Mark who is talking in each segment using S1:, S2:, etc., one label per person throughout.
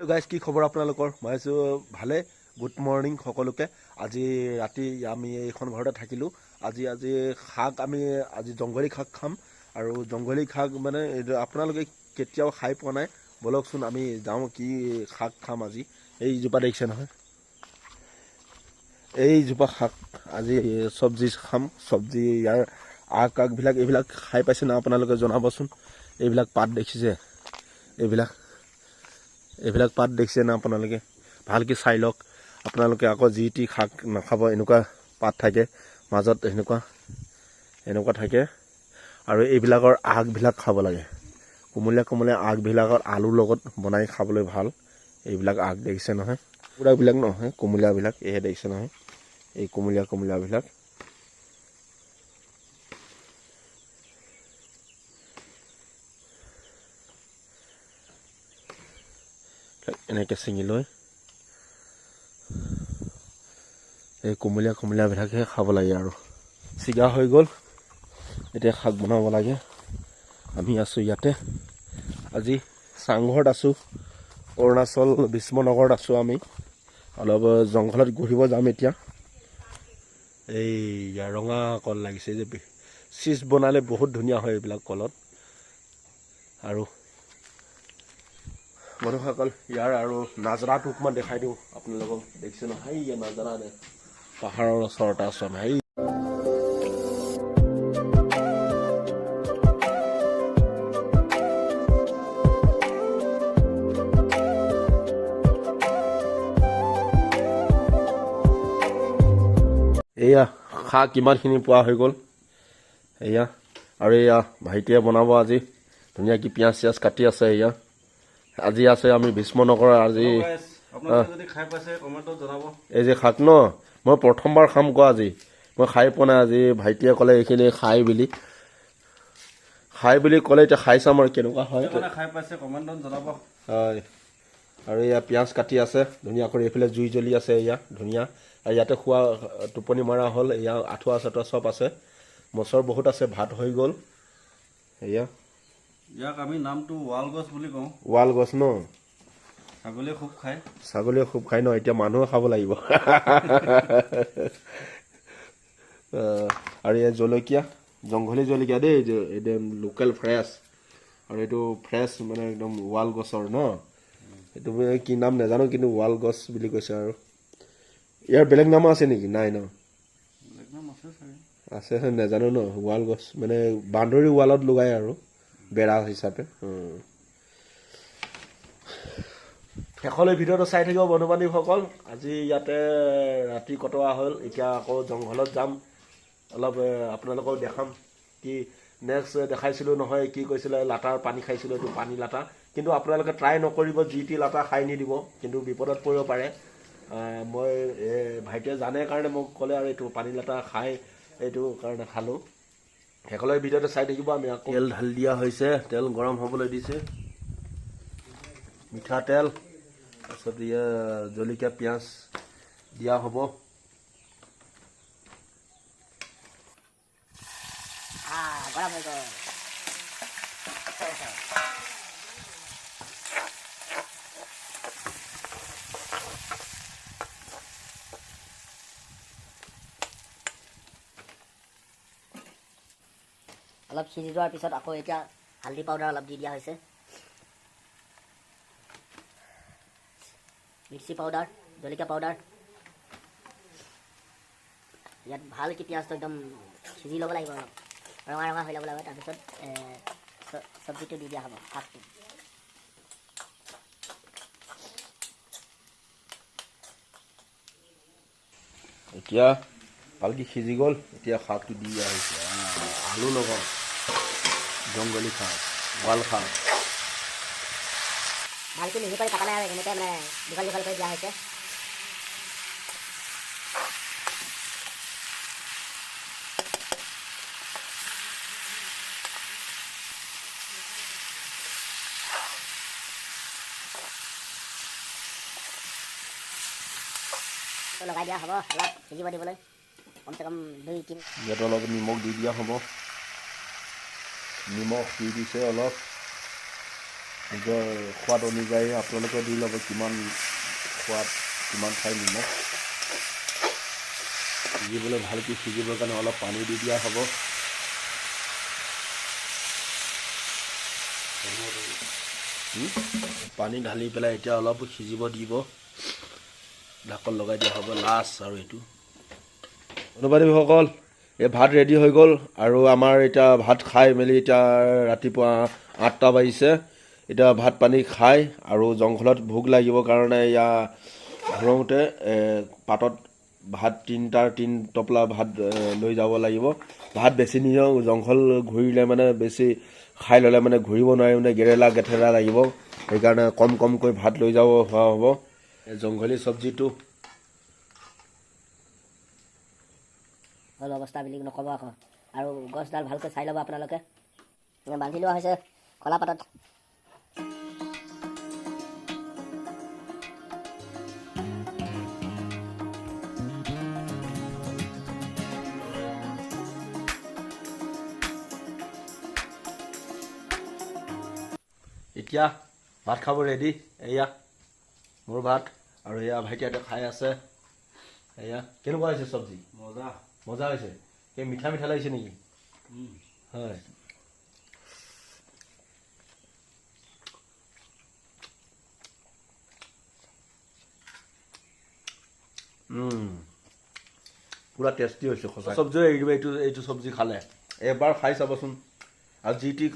S1: Guys কি খবৰ আপোনালোকৰ? মই আছোঁ ভালে। গুড মৰ্ণিং সকলোকে। আজি ৰাতি আমি এইখন ঘৰতে থাকিলোঁ। আজি আজি শাক আমি আজি জংঘলী শাক খাম। আৰু জংঘলী শাক মানে আপোনালোকে কেতিয়াও খাই পোৱা নাই। ব'লকচোন আমি যাওঁ কি শাক খাম আজি। এইজোপা দেখিছে নহয়। এইজোপা শাক আজি চব্জি খাম। চব্জি ইয়াৰ আগ আগবিলাক এইবিলাক খাই পাইছে না আপোনালোকে জনাবচোন। এইবিলাক পাত দেখিছে। এইবিলাক এইবিলাক পাত দেখিছে না আপোনালোকে? ভালকৈ চাই লওক। আপোনালোকে আকৌ যি টি শাক নাখাব এনেকুৱা পাত থাকে মাজত এনেকুৱা এনেকুৱা থাকে। আৰু এইবিলাকৰ আগবিলাক খাব লাগে। কোমলীয়া কোমলীয়া আগবিলাকত আলুৰ লগত বনাই খাবলৈ ভাল। এইবিলাক আগ দেখিছে নহয়? কুকুৰাবিলাক নহয় কোমলীয়াবিলাক এহে দেখিছে নহয়? এই কোমলীয়া কোমলীয়াবিলাক। এনেকৈ ছিঙি লৈ এই কোমলীয়া কোমলীয়াবিলাকহে খাব লাগে আৰু ছিগা হৈ গ'ল এতিয়া শাক বনাব লাগে আমি আছোঁ ইয়াতে আজি চাংঘৰত আছোঁ অৰুণাচল বিস্মনগৰত আছোঁ আমি অলপ জংঘলত ঘূৰিব যাম এতিয়া এই ৰঙা কল লাগিছে যে চিজ বনালে বহুত ধুনীয়া হয় এইবিলাক কলত আৰু বন্ধুসকল ইয়াৰ আৰু নাজৰাটো অকণমান দেখাই দিওঁ। আপোনালোকক দেখিছে নহয়? এই নাজৰা দে পাহাৰৰ ওচৰতে আছোঁ আমি সেই এয়া শাক কিমানখিনি পোৱা হৈ গ'ল। এয়া আৰু এয়া ভাইটিয়ে বনাব আজি। ধুনীয়াকৈ পিঁয়াজ চিয়াজ কাটি আছে এয়া। আজি আছে আমি ভীষ্মনগৰৰ আজি এই যে শাক ন মই প্ৰথমবাৰ খাম কোৱা আজি। মই খাই পোৱা নাই আজি ভাইটিয়ে ক'লে এইখিনি খাই বুলি। খাই বুলি ক'লে এতিয়া খাই চাম আৰু কেনেকুৱা হয় হয়। আৰু এয়া পিঁয়াজ কাটি আছে ধুনীয়া কৰি এইফালে জুই জ্বলি আছে এয়া ধুনীয়া। আৰু ইয়াতে খোৱা টোপনি মৰা হ'ল এয়া আঁঠুৱা চাঠুৱা চব আছে। মচৰ বহুত আছে ভাত হৈ গ'ল। এয়া।
S2: ইয়াক আমি নামটো ৱাল গছ বুলি কওঁ।
S1: ৱাল গছ ন?
S2: ছাগলীয়ে খুব খায়।
S1: ছাগলীয়ে খুব খাই ন? এতিয়া মানুহে খাব লাগিব। আৰু ইয়াত জলকীয়া জংঘলী জলকীয়া দেই একদম লোকেল ফ্ৰেছ আৰু এইটো ফ্ৰেছ মানে একদম ৱাল গছৰ ন? এইটো কি নাম নাজানো কিন্তু ৱাল গছ বুলি কৈছে আৰু। ইয়াৰ বেলেগ নামো আছে নেকি? নাই ন?
S2: আছে
S1: নাজানো ন? ৱাল গছ মানে বাউণ্ডৰী ৱালত লগাই আৰু। বেৰা হিচাপে। শেষলৈ ভিডিঅ'টো চাই থাকিব বন্ধু বান্ধৱীসকল। আজি ইয়াতে ৰাতি কটোৱা হ'ল এতিয়া আকৌ জংঘলত যাম। অলপ আপোনালোকক দেখাম কি নেক্সট দেখাইছিলোঁ নহয় কি কৈছিলে লাটাৰ পানী খাইছিলোঁ এইটো পানী লাটা। কিন্তু আপোনালোকে ট্ৰাই নকৰিব যি টি লাটা খাই নিদিব কিন্তু বিপদত পৰিব পাৰে। মই ভাইটিয়ে জানে কাৰণে মোক ক'লে আৰু এইটো পানী লাটা খাই এইটো কাৰণে খালোঁ। শেষলৈ ভিডিঅ'টো চাই থাকিব আমি আকৌ। তেল ঢালি দিয়া হৈছে তেল গৰম হ'বলৈ দিছে। মিঠাতেল তাৰপিছত ইয়া জলকীয়া পিঁয়াজ দিয়া হ'ব।
S3: গৰম হৈ গ'ল। অলপ সিজি যোৱাৰ পিছত আকৌ এতিয়া হালধি পাউডাৰ অলপ দি দিয়া হৈছে। মিৰ্চি পাউডাৰ জলকীয়া পাউডাৰ ইয়াত ভালকৈ পিঁয়াজটো একদম সিজি ল'ব লাগিব অলপ। ৰঙা ৰঙা হৈ ল'ব লাগিব তাৰপিছত চব্জিটো দি দিয়া হ'ব শাকটো।
S1: এতিয়া ভালকৈ সিজি গ'ল এতিয়া শাকটো দি দিয়া হৈছে। আলু লগত জংঘলী শাক ৱাল শাক
S3: ভালকৈ মিহি কৰি কাটা নাই আৰু এনেকৈ মানে দীঘল দীঘল কৰি দিয়া হৈছে। লগাই দিয়া হ'ব অলপ সিজিব দিবলৈ। কমচে কম দুই তিনি
S1: ইয়াত অলপ নিমখ দি দিয়া হ'ব। নিমখ দি দিছে অলপ। নিজৰ সোৱাদ অনুযায়ী আপোনালোকে দি ল'ব কিমান সোৱাদ কিমান খাই নিমখ। সিজিবলৈ ভালকৈ সিজিবৰ কাৰণে অলপ পানী দি দিয়া হ'ব? পানী ঢালি পেলাই এতিয়া অলপ সিজিব দিব। ঢাকন লগাই দিয়া হ'ব লাষ্ট আৰু এইটো। অনুবাদীসকল এই ভাত ৰেডি হৈ গ'ল আৰু আমাৰ এতিয়া ভাত খাই মেলি এতিয়া ৰাতিপুৱা আঠটা বাজিছে। এতিয়া ভাত পানী খাই আৰু জংঘলত ভোক লাগিব কাৰণে এয়া ঘৰতে পাতত ভাত তিনিটাৰ তিনি টপলা ভাত লৈ যাব লাগিব। ভাত বেছি নিয়ওঁ জংঘল ঘূৰিলে মানে বেছি খাই ল'লে মানে ঘূৰিব নোৱাৰি মানে গেৰেলা গেথেৰা লাগিব। সেইকাৰণে কম কমকৈ ভাত লৈ যাব হোৱা হ'ব। জংঘলী চব্জিটো
S3: হ'ল অৱস্থা বুলি নক'ব আকৌ। আৰু গছডাল ভালকৈ চাই ল'ব আপোনালোকে। বান্ধি লোৱা হৈছে খলা পাতত
S1: এতিয়া ভাত খাব ৰেডি এয়া মোৰ ভাত আৰু এয়া ভাইটিহঁতে খাই আছে। এয়া কেনেকুৱা হৈছে চব্জি?
S2: মজা।
S1: মজা হৈছে। এই মিঠা মিঠা লাগিছে নেকি। হয়। পুৰা টেষ্টি হৈছে চব্জি এৰি দিব এইটো এইটো চব্জি খালে। এবাৰ খাই চাবচোন। আৰু যি টি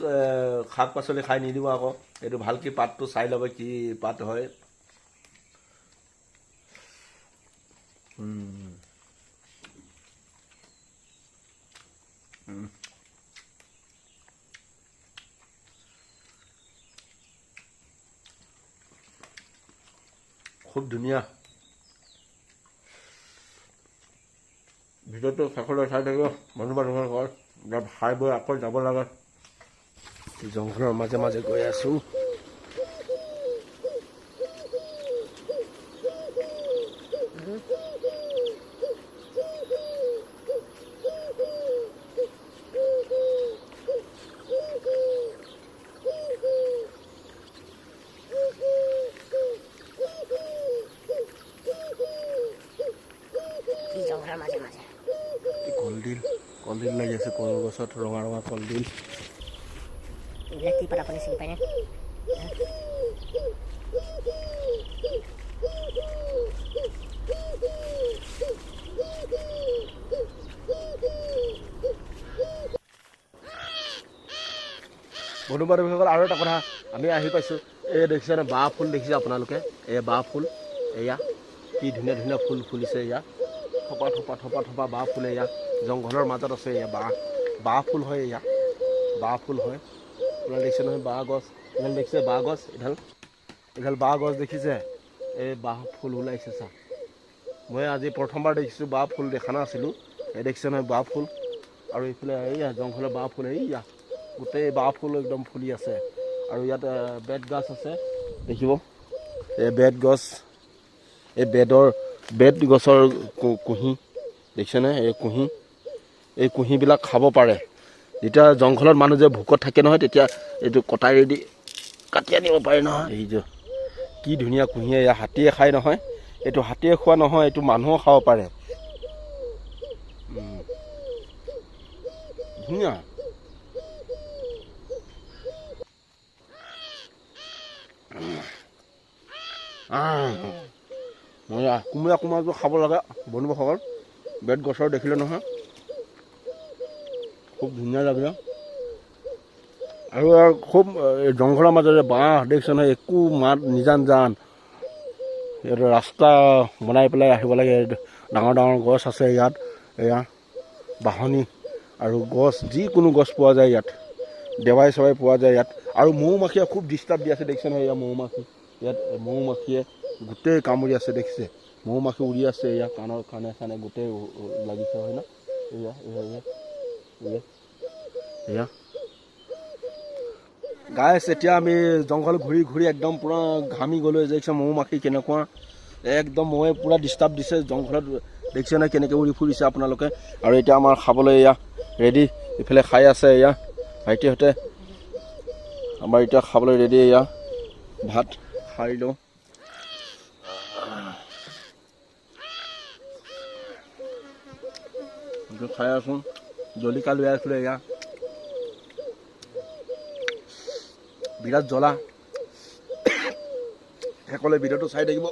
S1: শাক পাচলি খাই নিদিব আকৌ। এইটো ভালকৈ পাতটো চাই ল'ব কি পাত হয়। খুব ধুনীয়া। ভিডিঅ'টো শেষলৈ চাই থাকিব মানুহ মানুহৰ ঘৰ খাই বৈ আকৌ যাব লাগে। জংঘলৰ মাজে মাজে গৈ আছোঁ
S3: কি জংঘলৰ মাজে মাজে
S1: কলডিল কলডিল লাগি আছে কলগছত ৰঙা ৰঙা কলডিল
S3: এইবিলাক কি পাত আপুনি চিনি পায়নে
S1: বন্ধু বান্ধৱীসকল আৰু এটা কথা আমি আহি পাইছোঁ এই দেখিছেনে বাঁহ ফুল দেখিছে আপোনালোকে এই বাঁহ ফুল এয়া কি ধুনীয়া ধুনীয়া ফুল ফুলিছে এয়া থপা থপা থপা থপা বাঁহ ফুল এয়া জংঘলৰ মাজত আছে এয়া বাঁহ বাঁহ ফুল হয় এয়া বাঁহ ফুল হয়। আপোনালোকে দেখিছে নহয় বাঁহ গছ এডাল দেখিছে বাঁহ গছ এডাল এডাল বাঁহ গছ দেখিছে। এই বাঁহ ফুল ওলাইছে চা। মই আজি প্ৰথমবাৰ দেখিছোঁ বাঁহ ফুল দেখা নাছিলোঁ এই দেখিছে নহয় বাঁহ ফুল। আৰু এইফালে এইয়া জংঘলৰ বাঁহ ফুল এইয়া গোটেই বাঁহ ফুল একদম ফুলি আছে। আৰু ইয়াত বেত গছ আছে দেখিব। এই বেত গছ এই বেদৰ বেত গছৰ কুঁহি দেখিছেনে এই কুঁহি। এই কুঁহিবিলাক খাব পাৰে। যেতিয়া জংঘলত মানুহ যে ভোকত থাকে নহয় তেতিয়া এইটো কটাৰী দি কাটি আনিব পাৰে নহয়। এই যে কি ধুনীয়া কুঁহি এয়া হাতীয়ে খায় নহয়। এইটো হাতীয়ে খোৱা নহয় এইটো মানুহো খাব পাৰে। ধুনীয়া। কোমোৰা কোমোৰাটো খাব লাগে বন্ধুসকল বেত গছৰ দেখিলে নহয়। খুব ধুনীয়া লাগিলে আৰু খুব জংঘলৰ মাজেৰে বাঁহ দেখিছে নহয় একো মাত নিজান জান। ইয়াত ৰাস্তা বনাই পেলাই আহিব লাগে ডাঙৰ ডাঙৰ গছ আছে ইয়াত এয়া বাহনি আৰু গছ যিকোনো গছ পোৱা যায় ইয়াত। দেৱাই চেৱাই পোৱা যায় ইয়াত। আৰু মৌ মাখিয়ে খুব ডিষ্টাৰ্ব দি আছে দেখিছে নহয় এয়া মৌ মাখি ইয়াত মৌ মাখিয়ে গোটেই কামুৰি আছে দেখিছে। মৌ মাখি উৰি আছে এয়া কাণৰ কাণে চানে গোটেই লাগিছে হয় না? এয়া এয়া। গাইছ এতিয়া আমি জংঘল ঘূৰি ঘূৰি একদম পূৰা ঘামি গ'লোঁ দেখিছে মৌ মাখি কেনেকুৱা। একদম মৌৱে পূৰা ডিষ্টাৰ্ব দিছে জংঘলত দেখিছে নহয় কেনেকৈ উৰি ফুৰিছে আপোনালোকে। আৰু এতিয়া আমাৰ খাবলৈ এয়া ৰেডি ইফালে খাই আছে এয়া ভাইটিহঁতে। আমাৰ এতিয়া খাবলৈ ৰেডি এয়া ভাত খাই লওঁ। খাই আছোঁ। জলিকা লৈ আছিলোঁ এয়া বিৰাট জ্বলা। সকলোৱে ভিডিঅ'টো চাই থাকিব